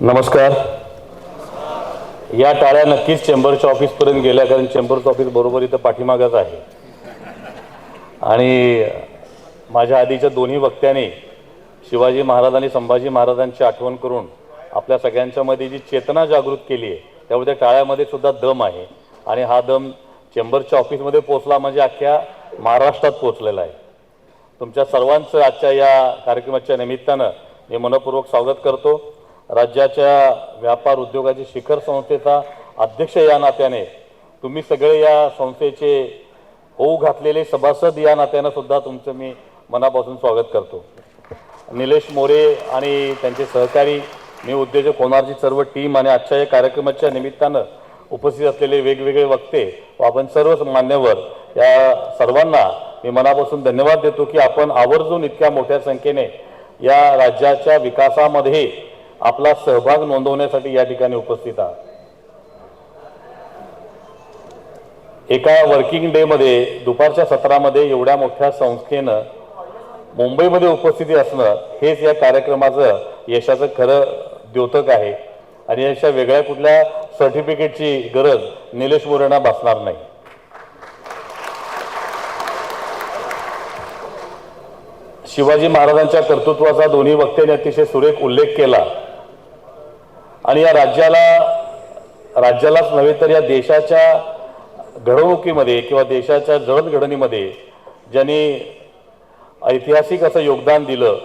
नमस्कार. या टाळ्या नक्कीच चेंबरच्या ऑफिसपर्यंत गेल्या कारण चेंबरचं ऑफिस बरोबर इथं पाठीमागच आहे. आणि माझ्या आधीच्या दोन्ही वक्त्यांनी शिवाजी महाराज आणि संभाजी महाराजांची आठवण करून आपल्या सगळ्यांच्यामध्ये जी चेतना जागृत केली आहे त्यामुळे त्या टाळ्यामध्ये सुद्धा दम आहे. आणि हा दम चेंबरच्या ऑफिसमध्ये पोचला म्हणजे अख्ख्या महाराष्ट्रात पोचलेला आहे. तुमच्या सर्वांचं आजच्या या कार्यक्रमाच्या निमित्तानं मी मनपूर्वक स्वागत करतो. राज्याच्या व्यापार उद्योगाची शिखर संस्थेचा अध्यक्ष या नात्याने तुम्ही सगळे या संस्थेचे होऊ घातलेले सभासद या नात्यानं सुद्धा तुमचं मी मनापासून स्वागत करतो. निलेश मोरे आणि त्यांचे सहकारी मी उद्योजक होणारची सर्व टीम आणि आजच्या या कार्यक्रमाच्या निमित्तानं उपस्थित असलेले वेगवेगळे वक्ते व आपण सर्व मान्यवर या सर्वांना मी मनापासून धन्यवाद देतो की आपण आवर्जून इतक्या मोठ्या संख्येने या राज्याच्या विकासामध्ये आपला सहभाग नोंदवण्यासाठी या ठिकाणी उपस्थित आहात. एका वर्किंग डेमध्ये दुपारच्या सत्रामध्ये एवढ्या मोठ्या संस्थेनं मुंबईमध्ये उपस्थिती असणं हेच या कार्यक्रमाचं यशाचं खरं द्योतक आहे. आणि अशा वेगळ्या कुठल्या सर्टिफिकेटची गरज निलेश मोरेंना भासणार नाही. शिवाजी महाराजांच्या कर्तृत्वाचा दोन्ही वक्त्यांनी अतिशय सुरेख उल्लेख केला. आणि या राज्याला राज्यालाच नव्हे तर या देशाच्या घडवणुकीमध्ये किंवा देशाच्या जडणघडणीमध्ये ज्यांनी ऐतिहासिक असं योगदान दिलं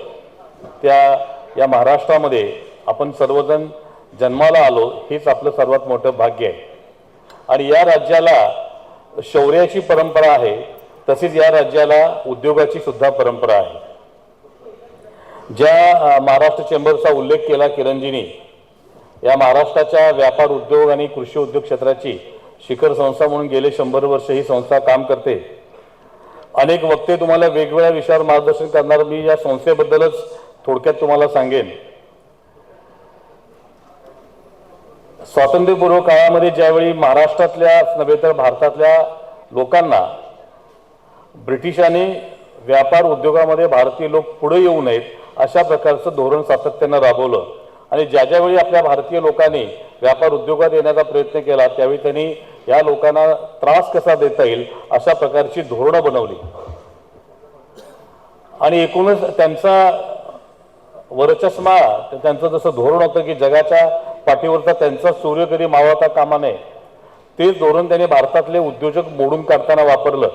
त्या या महाराष्ट्रामध्ये आपण सर्वजण जन्माला आलो हेच आपलं सर्वात मोठं भाग्य आहे. आणि या राज्याला शौर्याची परंपरा आहे तसेच या राज्याला उद्योगाची सुद्धा परंपरा आहे. ज्या महाराष्ट्र चेंबरचा उल्लेख केला किरणजींनी या महाराष्ट्राच्या व्यापार उद्योग आणि कृषी उद्योग क्षेत्राची शिखर संस्था म्हणून गेले शंभर वर्ष ही संस्था काम करते. अनेक वक्ते तुम्हाला वेगवेगळ्या विषयावर मार्गदर्शन करणार मी या संस्थेबद्दलच थोडक्यात तुम्हाला सांगेन. स्वातंत्र्यपूर्व काळामध्ये ज्यावेळी महाराष्ट्रातल्या नव्हे तर भारतातल्या लोकांना ब्रिटिशांनी व्यापार उद्योगामध्ये भारतीय लोक पुढे येऊ नयेत अशा प्रकारचं धोरण सातत्यानं राबवलं. आणि ज्या ज्यावेळी आपल्या भारतीय लोकांनी व्यापार उद्योगात येण्याचा प्रयत्न केला त्यावेळी त्यांनी या लोकांना त्रास कसा देता येईल अशा प्रकारची धोरणं बनवली. आणि एकूणच त्यांचा वरचष्मा त्यांचं जसं धोरण होतं की जगाच्या पाठीवरचा त्यांचा सूर्य कधी मावळता कामा नये तेच धोरण त्यांनी भारतातले उद्योजक मोडून काढताना वापरलं.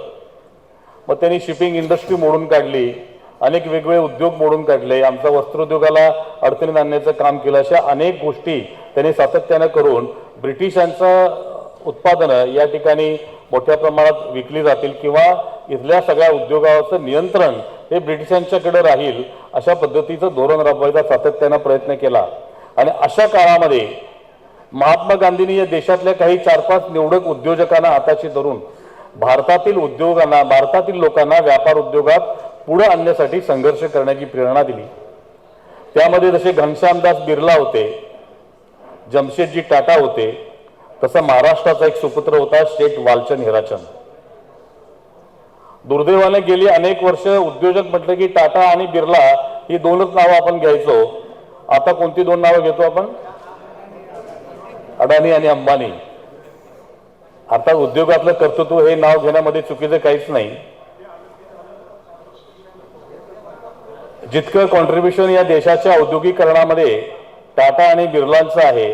मग त्यांनी शिपिंग इंडस्ट्री मोडून काढली. अनेक वेगवेगळे उद्योग मोडून काढले. आमचा वस्त्रोद्योगाला अडचणीत आणण्याचं काम केलं अशा अनेक गोष्टी त्यांनी सातत्यानं करून ब्रिटिशांचं उत्पादनं या ठिकाणी मोठ्या प्रमाणात विकली जातील किंवा इथल्या सगळ्या उद्योगाचं नियंत्रण हे ब्रिटिशांच्याकडे राहील अशा पद्धतीचं धोरण राबवायचा सातत्यानं प्रयत्न केला. आणि अशा काळामध्ये महात्मा गांधींनी या देशातल्या काही चार पाच निवडक उद्योजकांना हाताशी धरून भारतातील उद्योगांना भारतातील लोकांना व्यापार उद्योगात पुढं आणण्यासाठी संघर्ष करण्याची प्रेरणा दिली. त्यामध्ये जसे घनश्यामदास बिर्ला होते जमशेदजी टाटा होते तसा महाराष्ट्राचा एक सुपुत्र होता शेठ वालचंद हिराचंद. दुर्दैवाने गेली अनेक वर्ष उद्योजक म्हटलं की टाटा आणि बिर्ला ही दोनच नावं आपण घ्यायचो. आता कोणती दोन नावं घेतो आपण? अडाणी आणि अंबानी. आता उद्योगातलं कर्तृत्व हे नाव घेण्यामध्ये चुकीचं काहीच नाही. जितकं कॉन्ट्रीब्युशन या देशाच्या औद्योगिकरणामध्ये टाटा आणि बिर्लांचं आहे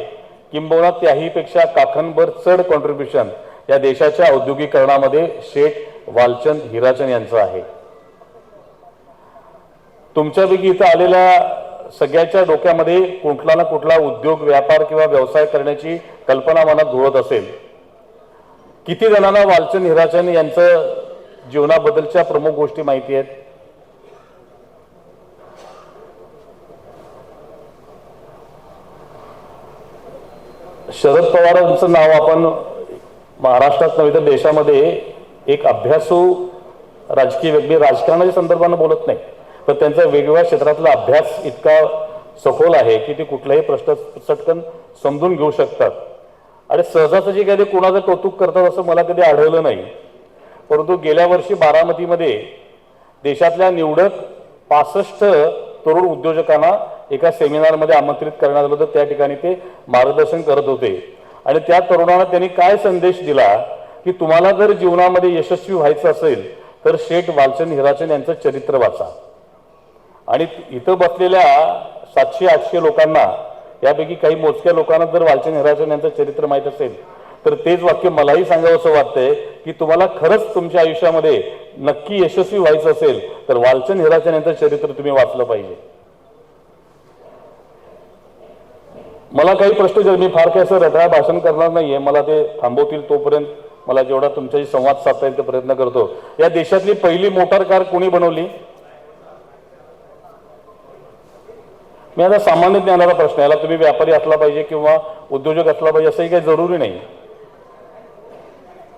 किंबहुना त्याहीपेक्षा काखनभर चढ कॉन्ट्रीब्युशन या देशाच्या औद्योगिकरणामध्ये शेठ वालचंद हिराचंद यांचं आहे. तुमच्यापैकी इथं आलेल्या सगळ्याच्या डोक्यामध्ये कुठला ना कुठला उद्योग व्यापार किंवा व्यवसाय करण्याची कल्पना मनात धुळत असेल. किती जणांना वालचंद हिराचंद यांचं जीवनाबद्दलच्या प्रमुख गोष्टी माहिती आहेत? शरद पवारांचं नाव आपण महाराष्ट्रात नव्हे तर देशामध्ये एक अभ्यासू राजकीय व्यक्ती राजकारणाच्या संदर्भानं बोलत नाही. पण त्यांचा वेगवेगळ्या क्षेत्रातला अभ्यास इतका सखोल आहे की ते कुठलाही प्रश्न चटकन समजून घेऊ शकतात. आणि सहजासहजी कधी कोणाचं कौतुक करतात असं मला कधी आढळलं नाही. परंतु गेल्या वर्षी बारामतीमध्ये देशातल्या निवडक पासष्ट तरुण उद्योजकांना एका सेमिनारमध्ये आमंत्रित करण्यात आलं होतं त्या ठिकाणी ते मार्गदर्शन करत होते. आणि त्या तरुणाला त्यांनी काय संदेश दिला की तुम्हाला जर जीवनामध्ये यशस्वी व्हायचं असेल तर शेठ वालचंद हिराचंद यांचं चरित्र वाचा. आणि इथं बसलेल्या सातशे आठशे लोकांना यापैकी काही मोजक्या लोकांना जर वालचंद हिराचंद यांचं चरित्र माहीत असेल तर तेच वाक्य मलाही सांगावं असं वाटतंय की तुम्हाला खरंच तुमच्या आयुष्यामध्ये नक्की यशस्वी व्हायचं असेल तर वालचंद हिराचंद यांचं चरित्र तुम्ही वाचलं पाहिजे. मला काही प्रश्न जर मी फार काही असं रटाळ भाषण करणार नाहीये मला ते थांबवतील तोपर्यंत मला जेवढा तुमच्याशी संवाद साधता येईल ते प्रयत्न करतो. या देशातली पहिली मोटार कार कोणी बनवली? मी आता सामान्य ज्ञानाचा प्रश्न याला तुम्ही व्यापारी असला पाहिजे किंवा उद्योजक असला पाहिजे असंही काही जरुरी नाही.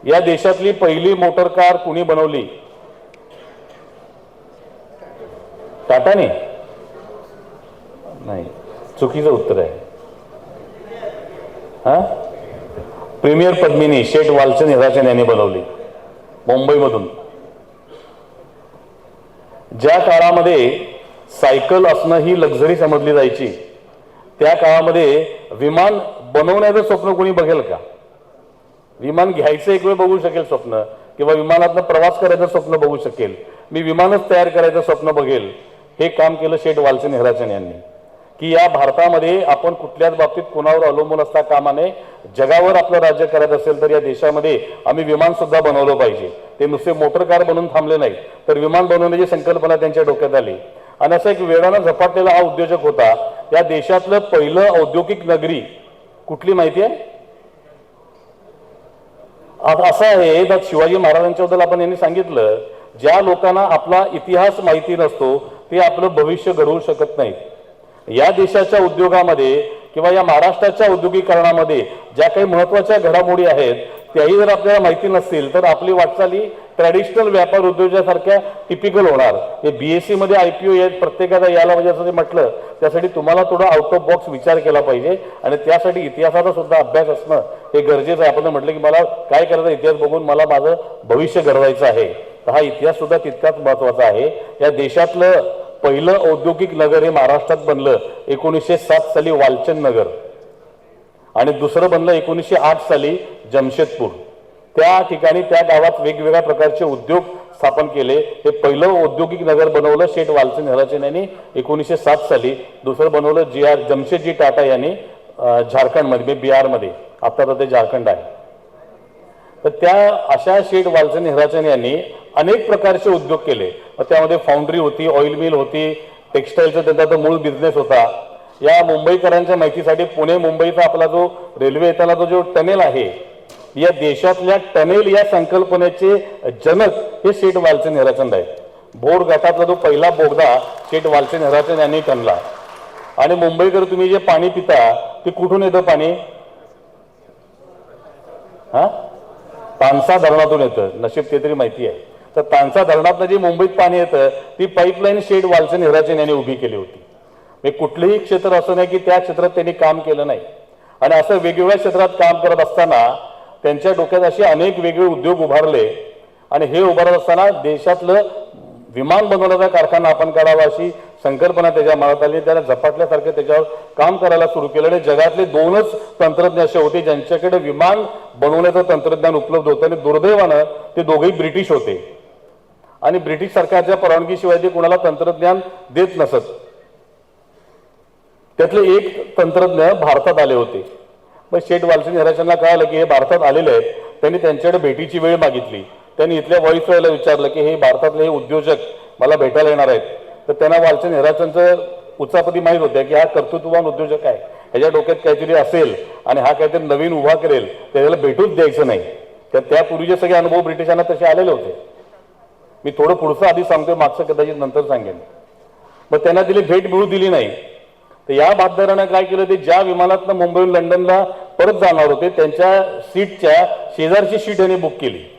या देशातली पहिली मोटर कार कुणी बनवली? टाटाने? नाही. चुकीचं उत्तर आहे. हा? प्रीमियर पद्मिनी शेठ वालचंद हिराचंद यांनी बनवली. मुंबईमधून. ज्या काळामध्ये सायकल असणं ही लक्झरी समजली जायची त्या काळामध्ये विमान बनवण्याचं स्वप्न कोणी बघेल का? विमान घ्यायचं एक वेळ बघू शकेल स्वप्न किंवा विमानातनं प्रवास करायचं स्वप्न बघू शकेल. मी विमानच तयार करायचं स्वप्न बघेल हे काम केलं शेठ वालचंद हिराचंद यांनी. की या भारतामध्ये आपण कुठल्याच बाबतीत कोणावर अवलंबून असता कामा नये. जगावर आपलं राज्य करायचं असेल तर या देशामध्ये आम्ही विमान सुद्धा बनवलं पाहिजे. ते नुसते मोटर कार बनवून थांबले नाही तर विमान बनवण्याची संकल्पना त्यांच्या डोक्यात आली. आणि असा एक वेळानं झपाटलेला हा उद्योजक होता. या देशातलं पहिलं औद्योगिक नगरी कुठली माहिती आहे? आता असं आहे त्यात शिवाजी महाराजांच्याबद्दल आपण यांनी सांगितलं ज्या लोकांना आपला इतिहास माहिती नसतो ते आपलं भविष्य घडवू शकत नाहीत. या देशाच्या उद्योगामध्ये किंवा या महाराष्ट्राच्या उद्योगीकरणामध्ये ज्या काही महत्त्वाच्या घडामोडी आहेत त्याही जर आपल्याला माहिती नसतील तर आपली वाटचाली ट्रॅडिशनल व्यापार उद्योगासारख्या टिपिकल होणार. हे बीएससी मध्ये आयपीओ येत प्रत्येकाला यायला पाहिजे असं ते म्हटलं त्यासाठी तुम्हाला थोडा आउट ऑफ बॉक्स विचार केला पाहिजे आणि त्यासाठी इतिहासाचा सुद्धा अभ्यास असणं हे गरजेचं आहे. आपण म्हटलं की मला काय करायचं इतिहास बघून मला माझं भविष्य घडवायचं आहे. तर हा इतिहास सुद्धा तितकाच महत्त्वाचा आहे. या देशातलं पहिलं औद्योगिक नगर हे महाराष्ट्रात बनलं एकोणीसशे सात साली वालचंद नगर. आणि दुसरं बनलं एकोणीसशे आठ साली जमशेदपूर. त्या ठिकाणी त्या गावात वेगवेगळ्या प्रकारचे उद्योग स्थापन केले. हे पहिलं औद्योगिक नगर बनवलं शेठ वालचंद हराचंद यांनी एकोणीसशे सात साली दुसरं बनवलं जी आर जमशेदजी टाटा यांनी झारखंडमध्ये बिहारमध्ये. आता तर ते झारखंड आहे. तर त्या अशा शेठ वालचंद हिराचंद यांनी अनेक प्रकारचे उद्योग केले. मग त्यामध्ये फाउंड्री होती ऑइल मिल होती टेक्स्टाईलचा त्यांचा तो मूळ बिझनेस होता. या मुंबईकरांच्या माहितीसाठी पुणे मुंबईचा आपला जो रेल्वे येताना तो जो टनेल आहे या देशातल्या टनेल या संकल्पनेचे जनक हे शेठ वालचंद हिराचंद आहेत. भोर गटातला जो पहिला बोगदा शेठ वालचंद हिराचंद यांनी ठरला आणि मुंबईकर तुम्ही जे पाणी पिता ते कुठून येतं पाणी? हा? तानसा धरणातून येतं. नशीब ते तरी माहिती आहे. तर तानसा धरणातनं जी मुंबईत पाणी येतं ती पाईपलाईन शेड वालचंद हिराचंद यांनी उभी केली होती. म्हणजे कुठलंही क्षेत्र असं नाही की त्या क्षेत्रात त्यांनी काम केलं नाही. आणि असं वेगवेगळ्या क्षेत्रात काम करत असताना त्यांच्या डोक्यात असे अनेक वेगवेगळे उद्योग उभारले. आणि हे उभारत असताना देशातलं विमान बनवण्याचा कारखाना आपण काढावा अशी संकल्पना त्याच्या मनात आली. त्याला झपाटल्यासारखं त्याच्यावर काम करायला सुरू केलं आणि जगातले दोनच तंत्रज्ञ असे होते ज्यांच्याकडे विमान बनवण्याचं तंत्रज्ञान उपलब्ध होतं आणि दुर्दैवानं ते दोघेही ब्रिटिश होते. आणि ब्रिटिश सरकारच्या परवानगीशिवाय ते कुणाला तंत्रज्ञान देत नसत. त्यातले एक तंत्रज्ञ भारतात आले होते. मग शेठ वालसिंग हराशांना कळालं की हे भारतात आलेले आहेत. त्यांनी त्यांच्याकडे भेटीची वेळ मागितली. त्यांनी इथल्या व्हॉइसरॉयला विचारलं की हे भारतातले हे उद्योजक मला भेटायला येणार आहेत. तर त्यांना वालचंद हिराचंदचं उचापती माहीत होत्या की हा कर्तृत्ववान उद्योजक आहे. ह्याच्या डोक्यात काहीतरी असेल आणि हा काहीतरी नवीन उभा करेल. त्याला भेटूच द्यायचं नाही. तर त्यापूर्वीचे सगळे अनुभव ब्रिटिशांना तसे आलेले होते. मी थोडं पुढचं आधी सांगतोय मागचं कदाचित नंतर सांगेन. मग त्यांना दिली भेट मिळू दिली नाही. तर या बातदारानं काय केलं ते ज्या विमानातनं मुंबईहून लंडनला परत जाणार होते त्यांच्या सीटच्या शेजारची सीट यांनी बुक केली.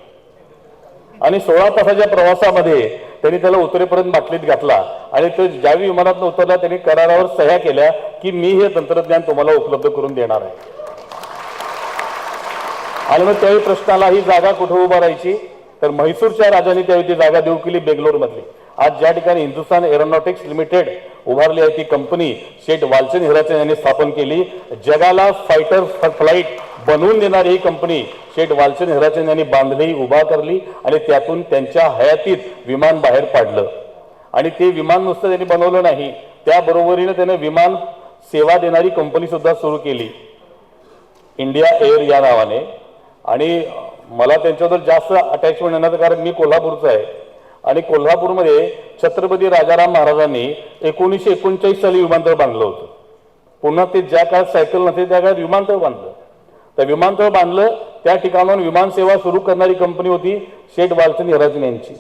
आणि सोळा तासाच्या प्रवासामध्ये त्यांनी त्याला उतरेपर्यंत बाटलीत घातला आणि तो ज्यावेळी विमानात उतरला त्यांनी करारावर सह्या केल्या की मी हे तंत्रज्ञान तुम्हाला उपलब्ध करून देणार आहे. आणि मग त्यावेळी प्रश्नाला ही जागा कुठे उभा राहायची तर म्हैसूरच्या राजाने त्यावेळी ती जागा देऊ केली बेंगलोर मधली आज ज्या ठिकाणी हिंदुस्थान एरोनॉटिक्स लिमिटेड उभारली आहे ती कंपनी शेठ वालचंद हिराचंद यांनी स्थापन केली. जगाला फायटर फ्लाईट बनवून देणारी ही कंपनी शेठ वालचंद हिराचंद यांनी बांधली उभा करली आणि त्यातून त्यांच्या हयातीत विमान बाहेर पाडलं. आणि ते विमान नुसतं त्यांनी बनवलं नाही त्याबरोबरीनं त्याने विमान सेवा देणारी कंपनी सुद्धा सुरू केली. इंडिया एअर या नावाने. आणि मला त्यांच्याबद्दल जास्त अटॅचमेंट येण्याचं कारण मी कोल्हापूरचं आहे. आणि कोल्हापूरमध्ये छत्रपती राजाराम महाराजांनी एकोणीसशे एकोणचाळीस साली विमानतळ बांधलं होतं. पुन्हा ते ज्या काळात सायकल नव्हते त्या काळात विमानतळ बांधलं. तर विमानतळ बांधलं त्या ठिकाणाहून विमानसेवा सुरू करणारी कंपनी होती शेठ वालचंद हिराजन यांची.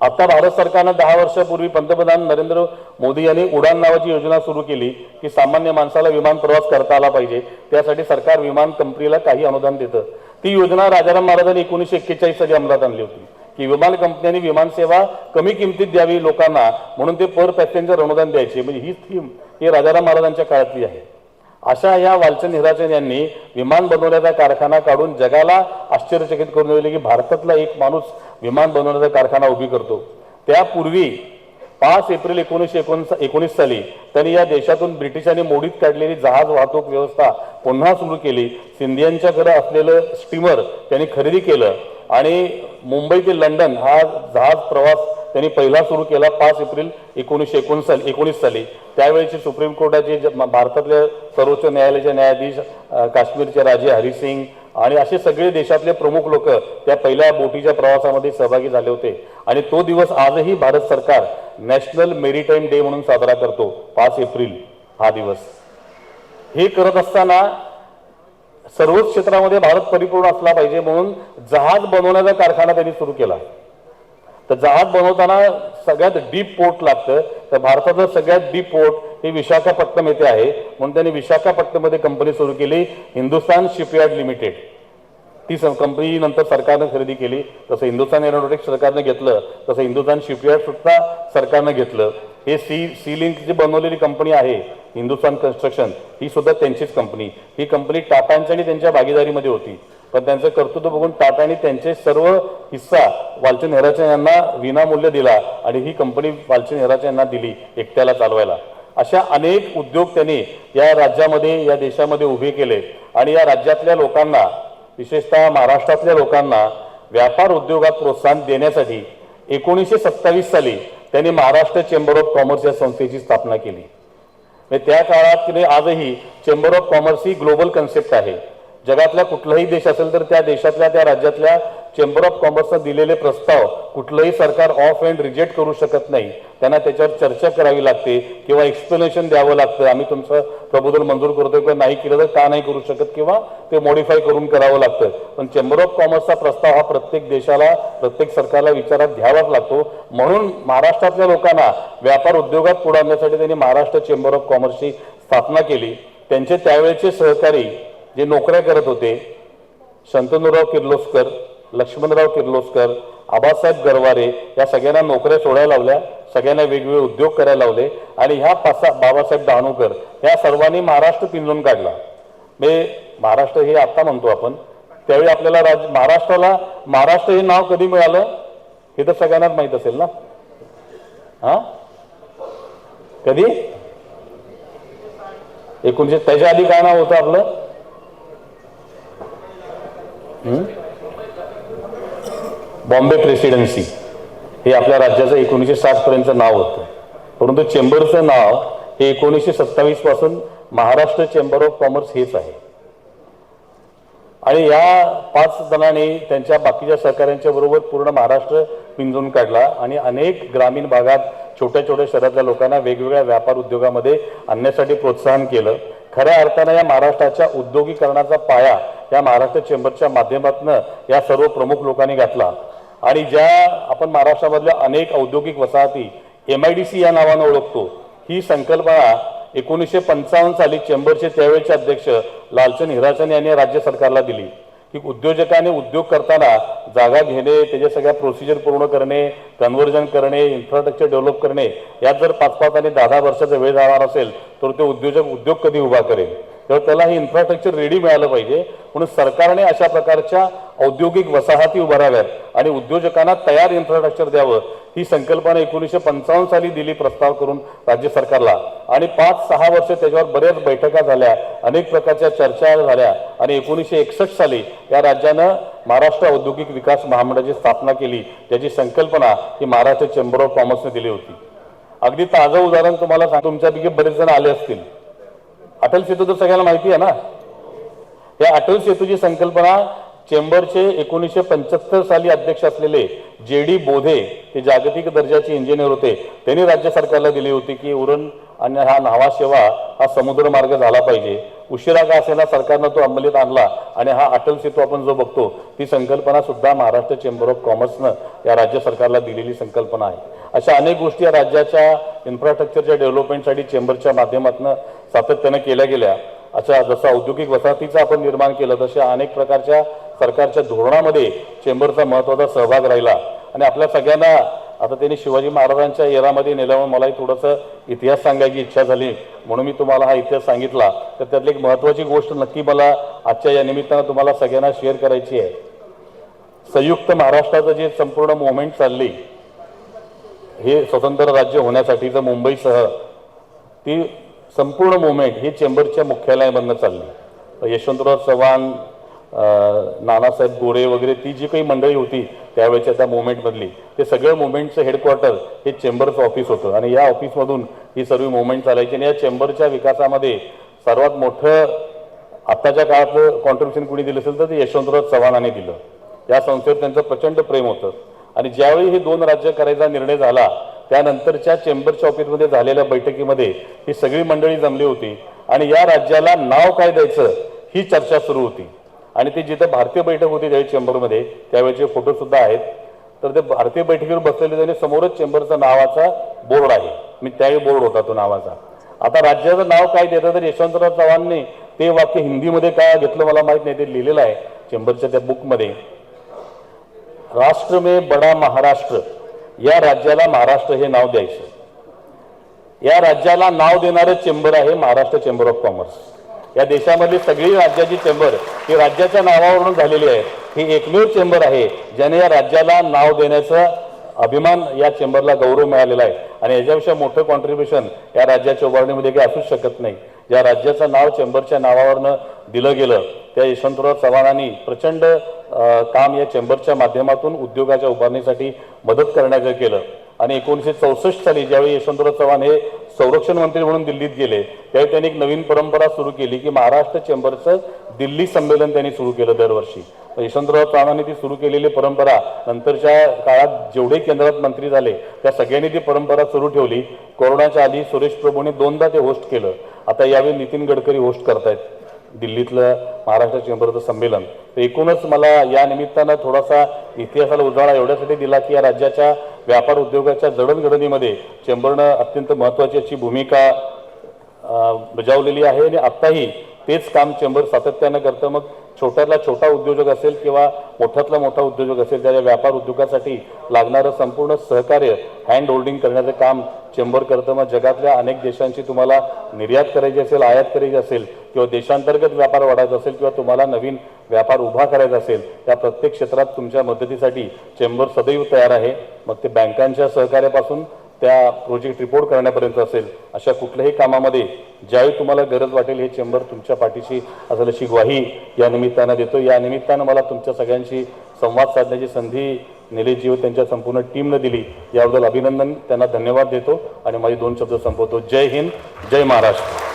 आता भारत सरकारनं दहा वर्षापूर्वी पंतप्रधान नरेंद्र मोदी यांनी उडान नावाची योजना सुरू केली की सामान्य माणसाला विमान प्रवास करता आला पाहिजे. त्यासाठी सरकार विमान कंपनीला काही अनुदान देतं. ती योजना राजाराम महाराजांनी एकोणीसशे एक्केचाळीस साली अंमलात आणली होती. की विमान कंपन्यांनी विमानसेवा कमी किमतीत द्यावी लोकांना म्हणून ते पर पॅसेंजर अनुदान द्यायचे. म्हणजे ही थीम ही राजाराम महाराजांच्या काळातली आहे. अशा या वालचंद हिराचंद यांनी विमान बनवण्याचा कारखाना काढून जगाला आश्चर्यचकित करून दिले की भारतातला एक माणूस विमान बनवण्याचा कारखाना उभी करतो. त्यापूर्वी पाच एप्रिल एकोणीसशे एकोणीस एकोणीस साली त्यांनी या देशातून ब्रिटिशांनी मोडीत काढलेली जहाज वाहतूक व्यवस्था पुन्हा सुरू केली. सिंधियांच्याकडे असलेलं स्टीमर त्यांनी खरेदी केलं. आणि मुंबई ते लंडन हा जहाज प्रवास त्यांनी पहिला सुरू केला पाच एप्रिल एकोणीसशे एकोणीस साली एकोणीस साली. त्यावेळेचे सुप्रीम कोर्टाचे जे भारतातले सर्वोच्च न्यायालयाचे न्यायाधीश काश्मीरचे राजे हरिसिंग आणि असे सगळे देशातले प्रमुख लोक त्या पहिल्या बोटीच्या प्रवासामध्ये सहभागी झाले होते. आणि तो दिवस आजही भारत सरकार नॅशनल मेरीटाईम डे म्हणून साजरा करतो. पाच एप्रिल हा दिवस. हे करत असताना सर्वच क्षेत्रामध्ये भारत परिपूर्ण असला पाहिजे म्हणून जहाज बनवण्याचा कारखाना त्यांनी सुरू केला. तर जहाज बनवताना सगळ्यात डीप पोर्ट लागतं. तर भारताचं सगळ्यात डीप पोर्ट हे विशाखापट्टणम येथे आहे. म्हणून त्यांनी विशाखापट्टणमध्ये कंपनी सुरू केली हिंदुस्थान शिपयार्ड लिमिटेड ती कंपनी नंतर सरकारनं खरेदी केली. तसं हिंदुस्थान एरोनॉटिक्स सरकारनं घेतलं. तसं हिंदुस्थान शिपयार्ड सुद्धा सरकारनं घेतलं. हे सी सी लिंक जी बनवलेली कंपनी आहे हिंदुस्तान कन्स्ट्रक्शन ही सुद्धा त्यांचीच कंपनी ही कंपनी टाटांच्या आणि त्यांच्या भागीदारीमध्ये होती. पण त्यांचं कर्तृत्व बघून टाटाने त्यांचे सर्व हिस्सा वालचंद हेराचंद यांना विनामूल्य दिला आणि ही कंपनी वालचंद हेराचंद यांना दिली एकट्याला चालवायला. अशा अनेक उद्योग त्यांनी या राज्यामध्ये या देशामध्ये उभे केले. आणि या राज्यातल्या लोकांना विशेषतः महाराष्ट्रातल्या लोकांना व्यापार उद्योगात प्रोत्साहन देण्यासाठी एकोणीसशे सत्तावीस साली त्यांनी महाराष्ट्र चेंबर ऑफ कॉमर्स या संस्थेची स्थापना केली. म्हणजे त्या काळात आजही चेंबर ऑफ कॉमर्स ही ग्लोबल कन्सेप्ट आहे. जगातला कुठलाही देश असेल तर त्या देशातल्या त्या राज्यातल्या चेंबर ऑफ कॉमर्सनं दिलेले प्रस्ताव कुठलंही सरकार ऑफ अँड रिजेक्ट करू शकत नाही. त्यांना त्याच्यावर चर्चा करावी लागते किंवा एक्सप्लेनेशन द्यावं लागतं. आम्ही तुमचं प्रबोधन मंजूर करतोय किंवा नाही केलं तर का नाही करू शकत किंवा ते मॉडिफाय करून करावं लागतं. पण चेंबर ऑफ कॉमर्सचा प्रस्ताव हा प्रत्येक देशाला प्रत्येक सरकारला विचारात घ्यावाच लागतो. म्हणून महाराष्ट्रातल्या लोकांना व्यापार उद्योगात पुढे आणण्यासाठी त्यांनी महाराष्ट्र चेंबर ऑफ कॉमर्सची स्थापना केली. त्यांचे त्यावेळेचे सहकारी जे नोकऱ्या करत होते शंतनुराव किर्लोस्कर लक्ष्मणराव किर्लोस्कर आबासाहेब गरवारे या सगळ्यांना नोकऱ्या सोडायला लावल्या सगळ्यांना वेगवेगळे उद्योग करायला लावले आणि ह्या पासा बाबासाहेब डहाणूकर या सर्वांनी महाराष्ट्र पिंजून काढला. म्हणजे महाराष्ट्र हे आत्ता म्हणतो आपण त्यावेळी आपल्याला राज महाराष्ट्राला महाराष्ट्र हे नाव कधी मिळालं? हे तर सगळ्यांनाच माहीत असेल ना? हा? कधी? एकोणीशे त्याच्या आधी काय नाव होतं आपलं? बॉम्बे प्रेसिडेन्सी हे आपल्या राज्याचं एकोणीसशे साठ पर्यंतचं नाव होतं. परंतु चेंबरचं नाव हे एकोणीसशे सत्तावीसपासून महाराष्ट्र चेंबर ऑफ कॉमर्स हेच आहे. आणि या पाच जणांनी त्यांच्या बाकीच्या सहकाऱ्यांच्या बरोबर पूर्ण महाराष्ट्र पिंजून काढला आणि अनेक ग्रामीण भागात छोट्या छोट्या शहरातल्या लोकांना वेगवेगळ्या व्यापार उद्योगामध्ये आणण्यासाठी प्रोत्साहन केलं. खऱ्या अर्थानं या महाराष्ट्राच्या उद्योगीकरणाचा पाया या महाराष्ट्र चेंबरच्या माध्यमातून या सर्व प्रमुख लोकांनी घातला. आणि ज्या आपण महाराष्ट्रामधल्या अनेक औद्योगिक वसाहती एम आय डी सी या नावानं ओळखतो ही संकल्पना एकोणीसशे पंचावन्न साली चेंबरचे त्यावेळेचे अध्यक्ष लालचंद हिराचंद यांनी राज्य सरकारला दिली. की उद्योजकाने उद्योग करताना जागा घेणे त्याच्या सगळ्या प्रोसिजर पूर्ण करणे कन्व्हर्जन करणे इन्फ्रास्ट्रक्चर डेव्हलप करणे यात जर पाच पाच आणि दहा दहा वर्षाचा वेळ जाणार असेल तर तो उद्योजक उद्योग कधी उभा करेल? तर त्याला हे इन्फ्रास्ट्रक्चर रेडी मिळालं पाहिजे. म्हणून सरकारने अशा प्रकारच्या औद्योगिक वसाहती उभाराव्यात आणि उद्योजकांना तयार इन्फ्रास्ट्रक्चर द्यावं. ही संकल्पना एकोणीसशे पंचावन्न साली दिली प्रस्ताव करून राज्य सरकारला. आणि पाच सहा वर्ष त्याच्यावर बऱ्याच बैठका झाल्या अनेक प्रकारच्या चर्चा झाल्या आणि एकोणीसशे एकसष्ट साली या राज्यानं महाराष्ट्र औद्योगिक विकास महामंडळाची स्थापना केली. त्याची संकल्पना ही महाराष्ट्र चेंबर ऑफ कॉमर्सने दिली होती. अगदी ताजं उदाहरण तुम्हाला सांग तुमच्यापैकी बरेच जण आले असतील. अटल सेतू तर सगळ्यांना माहिती आहे ना? या अटल सेतूची संकल्पना चेंबरचे एकोणीसशे पंच्याहत्तर साली अध्यक्ष असलेले जे डी बोधे ते जागतिक दर्जाचे इंजिनियर होते. त्यांनी राज्य सरकारला दिली होती की उरण आणि हा न्हावा सेवा हा समुद्र मार्ग झाला पाहिजे. उशिरा का असेना सरकारनं तो अंमलीत आणला आणि हा अटल सेतू आपण जो बघतो ती संकल्पना सुद्धा महाराष्ट्र चेंबर ऑफ कॉमर्सनं या राज्य सरकारला दिलेली संकल्पना आहे. अशा अनेक गोष्टी या राज्याच्या इन्फ्रास्ट्रक्चरच्या डेव्हलपमेंटसाठी चेंबरच्या माध्यमातून सातत्यानं केल्या गेल्या. अशा जसं औद्योगिक वसाहतीचं आपण निर्माण केलं तशा अनेक प्रकारच्या सरकारच्या धोरणामध्ये चेंबरचा महत्त्वाचा सहभाग राहिला. आणि आपल्या सगळ्यांना आता त्यांनी शिवाजी महाराजांच्या येरामध्ये नेल्यामुळे मलाही थोडंसं इतिहास सांगायची इच्छा झाली. म्हणून मी तुम्हाला हा इतिहास सांगितला. तर त्यातली एक महत्त्वाची गोष्ट नक्की मला आजच्या या निमित्तानं तुम्हाला सगळ्यांना शेअर करायची आहे. संयुक्त महाराष्ट्राचं जे संपूर्ण मुवमेंट चालली हे स्वतंत्र राज्य होण्यासाठीचं मुंबईसह ती संपूर्ण मुवमेंट ही चेंबरच्या मुख्यालयामधनं चालली. यशवंतराव चव्हाण नानासाहेब गोरे वगैरे ती जी काही मंडळी होती त्यावेळेच्या त्या मुवमेंटमधली ते सगळं मुवमेंटचं हेडक्वार्टर हे चेंबरचं ऑफिस होतं. आणि या ऑफिसमधून ही सर्व मुवमेंट चालायची आणि या चेंबरच्या विकासामध्ये सर्वात मोठं आत्ताच्या काळातलं कॉन्ट्रीब्युशन कुणी दिलं असेल तर ते यशवंतराव चव्हाणाने दिलं. या संस्थेवर त्यांचं प्रचंड प्रेम होतं. आणि ज्यावेळी हे दोन राज्य करायचा निर्णय झाला त्यानंतरच्या चेंबरच्या ऑफिसमध्ये झालेल्या बैठकीमध्ये ही सगळी मंडळी जमली होती. आणि या राज्याला नाव काय द्यायचं ही चर्चा सुरू होती. आणि ते जिथं भारतीय बैठक होती त्यावेळी चेंबरमध्ये त्यावेळेचे फोटोसुद्धा आहेत तर ते भारतीय बैठकीवर बसलेले त्याने समोरच चेंबरचा नावाचा बोर्ड आहे. मी त्यावेळी बोर्ड होता तो नावाचा. आता राज्याचं नाव काय देतं तर यशवंतराव चव्हाणने ते वाक्य हिंदीमध्ये काय घेतलं मला माहीत नाही ते लिहिलेलं आहे चेंबरच्या त्या बुकमध्ये. राष्ट्र में बडा महाराष्ट्र या राज्याला महाराष्ट्र हे नाव द्यायचं. या राज्याला नाव देणारं चेंबर आहे महाराष्ट्र चेंबर ऑफ कॉमर्स. या देशामधली सगळी राज्याची चेंबर ही राज्याच्या नावावरून झालेली आहे. ही एकमेव चेंबर आहे ज्याने या राज्याला नाव देण्याचा अभिमान या चेंबरला गौरव मिळालेला आहे. आणि याच्यापेक्षा मोठं कॉन्ट्रीब्युशन या राज्याच्या उभारणीमध्ये काही असूच शकत नाही. ज्या राज्याचं नाव चेंबरच्या नावावरनं दिलं गेलं त्या यशवंतराव चव्हाणांनी प्रचंड काम या चेंबरच्या माध्यमातून उद्योगाच्या उभारणीसाठी मदत करण्याचं केलं. आणि एकोणीसशे चौसष्ट साली ज्यावेळी यशवंतराव चव्हाण हे संरक्षण मंत्री म्हणून दिल्लीत गेले त्यावेळी त्यांनी एक नवीन परंपरा सुरू केली की महाराष्ट्र चेंबरचं दिल्ली संमेलन त्यांनी सुरू केलं दरवर्षी. यशवंतराव चव्हाणांनी ती सुरू केलेली परंपरा नंतरच्या काळात जेवढे केंद्रात मंत्री झाले त्या सगळ्यांनी ती परंपरा सुरू ठेवली. कोरोनाच्या आधी सुरेश प्रभूने दोनदा ते होस्ट केलं. आता यावेळी नितीन गडकरी होस्ट करतायत. दिल्लीतलं महाराष्ट्र चेंबरचं संमेलन. तर एकूणच मला या निमित्तानं थोडासा इतिहासाला उजाळा एवढ्यासाठी दिला की या राज्याच्या व्यापार उद्योगाच्या जडणघडणीमध्ये चेंबरनं अत्यंत महत्त्वाची अशी भूमिका बजावलेली आहे. आणि आत्ताही तेच काम चेंबर सातत्यानं करतं. मग छोट्यातला छोटा उद्योजक असेल किंवा मोठ्यातला मोठा उद्योजक असेल त्याच्या व्यापार उद्योगासाठी लागणारं संपूर्ण सहकार्य हँड होल्डिंग करण्याचं काम चेंबर करतं. मग जगातल्या अनेक देशांची तुम्हाला निर्यात करायची असेल आयात करायची असेल किंवा देशांतर्गत व्यापार वाढायचा असेल किंवा तुम्हाला नवीन व्यापार उभा करायचा असेल त्या प्रत्येक क्षेत्रात तुमच्या मदतीसाठी चेंबर सदैव तयार आहे. मग ते बँकांच्या सहकार्यापासून त्या प्रोजेक्ट रिपोर्ट करण्यापर्यंत असेल अशा कुठल्याही कामामध्ये ज्यावेळी तुम्हाला गरज वाटेल हे चेंबर तुमच्या पाठीशी असेल अशी ग्वाही या निमित्तानं देतो. या निमित्तानं मला तुमच्या सगळ्यांशी संवाद साधण्याची संधी निलेशजी व त्यांच्या संपूर्ण टीमनं दिली याबद्दल अभिनंदन. त्यांना धन्यवाद देतो आणि माझे दोन शब्द संपवतो. जय हिंद जय महाराष्ट्र.